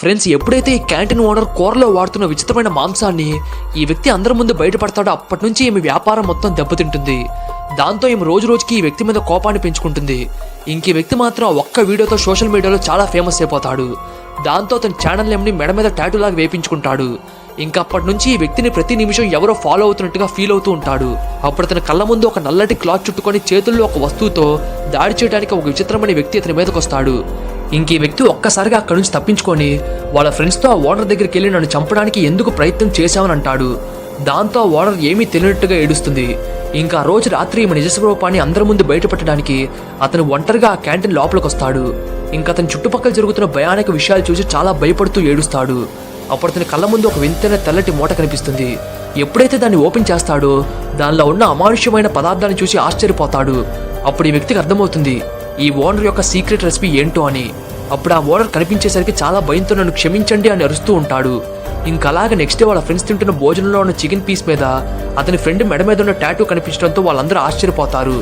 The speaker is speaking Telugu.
ఫ్రెండ్స్ ఎప్పుడైతే ఈ క్యాంటీన్ ఓనర్ కూరలో వాడుతున్న విచిత్రమైన మాంసాన్ని ఈ వ్యక్తి అందరి ముందు బయటపడతాడో అప్పటి నుంచి ఈమె వ్యాపారం మొత్తం దెబ్బతింటుంది. దాంతో ఈమె రోజు రోజుకి ఈ వ్యక్తి మీద కోపాన్ని పెంచుకుంటుంది. ఇంక ఈ వ్యక్తి మాత్రం ఒక్క వీడియోతో సోషల్ మీడియాలో చాలా ఫేమస్ అయిపోతాడు. దాంతో అతని ఛానల్ నేమ్ని మెడ మీద టాటూ లాగా వేపించుకుంటాడు. ఇంకా అప్పటి నుంచి ఈ వ్యక్తిని ప్రతి నిమిషం ఎవరో ఫాలో అవుతున్నట్టుగా ఫీల్ అవుతూ ఉంటాడు. అప్పుడు అతని కళ్ళ ముందు ఒక నల్లటి క్లాత్ చుట్టుకొని చేతుల్లో ఒక వస్తువుతో దాడి చేయడానికి ఒక విచిత్రమైన వ్యక్తి అతని మీదకొస్తాడు. ఇంక ఈ వ్యక్తి ఒక్కసారిగా అక్కడి నుంచి తప్పించుకొని వాళ్ళ ఫ్రెండ్స్తో ఆ ఓనర్ దగ్గరికి వెళ్ళి నన్ను చంపడానికి ఎందుకు ప్రయత్నం చేశామని అంటాడు. దాంతో ఆ ఓనర్ ఏమీ తెలియనట్టుగా ఏడుస్తుంది. ఇంకా ఆ రోజు రాత్రి ఈమె నిజస్వరూపాన్ని అందరి ముందు బయటపెట్టడానికి అతను ఒంటరిగా ఆ క్యాంటీన్ లోపలికి వస్తాడు ఇంకా అతని చుట్టుపక్కల జరుగుతున్న భయానక విషయాలు చూసి చాలా భయపడుతూ ఏడుస్తాడు. అప్పుడు అతని కళ్ళ ముందు ఒక వింతైన తెల్లటి మూట కనిపిస్తుంది. ఎప్పుడైతే దాన్ని ఓపెన్ చేస్తాడో దానిలో ఉన్న అమానుష్యమైన పదార్థాన్ని చూసి ఆశ్చర్యపోతాడు. అప్పుడు ఈ వ్యక్తికి అర్థమవుతుంది. ఈ ఓనర్ యొక్క సీక్రెట్ రెసిపీ ఏంటో అని. అప్పుడు ఆ ఓనర్ కనిపించేసరికి చాలా భయంతో నన్ను క్షమించండి అని అరుస్తూ ఉంటాడు. ఇంకా అలాగే నెక్స్ట్ డే వాళ్ళ ఫ్రెండ్స్ తింటున్న భోజనంలో ఉన్న చికెన్ పీస్ మీద అతని ఫ్రెండ్ మెడ మీద ఉన్న టాటూ కనిపించడంతో వాళ్ళందరూ ఆశ్చర్యపోతారు.